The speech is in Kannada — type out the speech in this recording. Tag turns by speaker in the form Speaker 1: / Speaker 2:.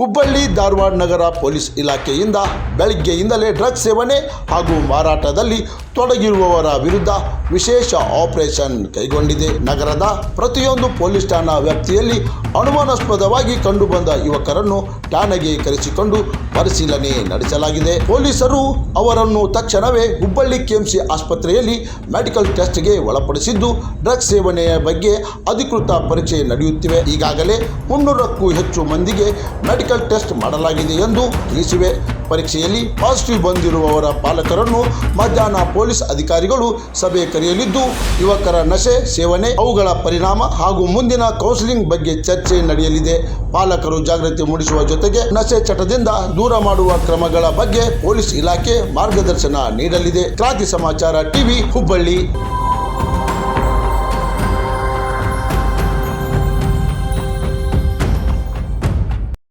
Speaker 1: ಹುಬ್ಬಳ್ಳಿ ಧಾರವಾಡ ನಗರ ಪೊಲೀಸ್ ಇಲಾಖೆಯಿಂದ ಬೆಳಗ್ಗೆಯಿಂದಲೇ ಡ್ರಗ್ಸ್ ಸೇವನೆ ಹಾಗೂ ಮಾರಾಟದಲ್ಲಿ ತೊಡಗಿರುವವರ ವಿರುದ್ಧ ವಿಶೇಷ ಆಪರೇಷನ್ ಕೈಗೊಂಡಿದೆ. ನಗರದ ಪ್ರತಿಯೊಂದು ಪೊಲೀಸ್ ಠಾಣಾ ವ್ಯಾಪ್ತಿಯಲ್ಲಿ ಅನುಮಾನಾಸ್ಪದವಾಗಿ ಕಂಡುಬಂದ ಯುವಕರನ್ನು ಠಾಣೆಗೆ ಕರೆಸಿಕೊಂಡು ಪರಿಶೀಲನೆ ನಡೆಸಲಾಗಿದೆ. ಪೊಲೀಸರು ಅವರನ್ನು ತಕ್ಷಣವೇ ಹುಬ್ಬಳ್ಳಿ ಕೆಎಂಸಿ ಆಸ್ಪತ್ರೆಯಲ್ಲಿ ಮೆಡಿಕಲ್ ಟೆಸ್ಟ್ಗೆ ಒಳಪಡಿಸಿದ್ದು ಡ್ರಗ್ಸ್ ಸೇವನೆಯ ಬಗ್ಗೆ ಅಧಿಕೃತ ಪರೀಕ್ಷೆ ನಡೆಯುತ್ತಿವೆ. ಈಗಾಗಲೇ ಮುನ್ನೂರಕ್ಕೂ ಹೆಚ್ಚು ಮಂದಿಗೆ ಮೆಡಿಕಲ್ ಟೆಸ್ಟ್ ಮಾಡಲಾಗಿದೆ ಎಂದು ತಿಳಿಸಿವೆ. ಪರೀಕ್ಷೆಯಲ್ಲಿ ಪಾಸಿಟಿವ್ ಬಂದಿರುವವರ ಪಾಲಕರನ್ನು ಮಧ್ಯಾಹ್ನ ಪೊಲೀಸ್ ಅಧಿಕಾರಿಗಳು ಸಭೆ ಕರೆಯಲಿದ್ದು, ಯುವಕರ ನಶೆ, ಸೇವನೆ, ಅವುಗಳ ಪರಿಣಾಮ ಹಾಗೂ ಮುಂದಿನ ಕೌನ್ಸಿಲಿಂಗ್ ಬಗ್ಗೆ ಚರ್ಚೆ ನಡೆಯಲಿದೆ. ಪಾಲಕರು ಜಾಗೃತಿ ಮೂಡಿಸುವ ಜೊತೆಗೆ ನಶೆ ಚಟದಿಂದ ದೂರ ಮಾಡುವ ಕ್ರಮಗಳ ಬಗ್ಗೆ ಪೊಲೀಸ್ ಇಲಾಖೆ ಮಾರ್ಗದರ್ಶನ ನೀಡಲಿದೆ. ಕ್ರಾಂತಿ ಸಮಾಚಾರ ಟಿವಿ, ಹುಬ್ಬಳ್ಳಿ.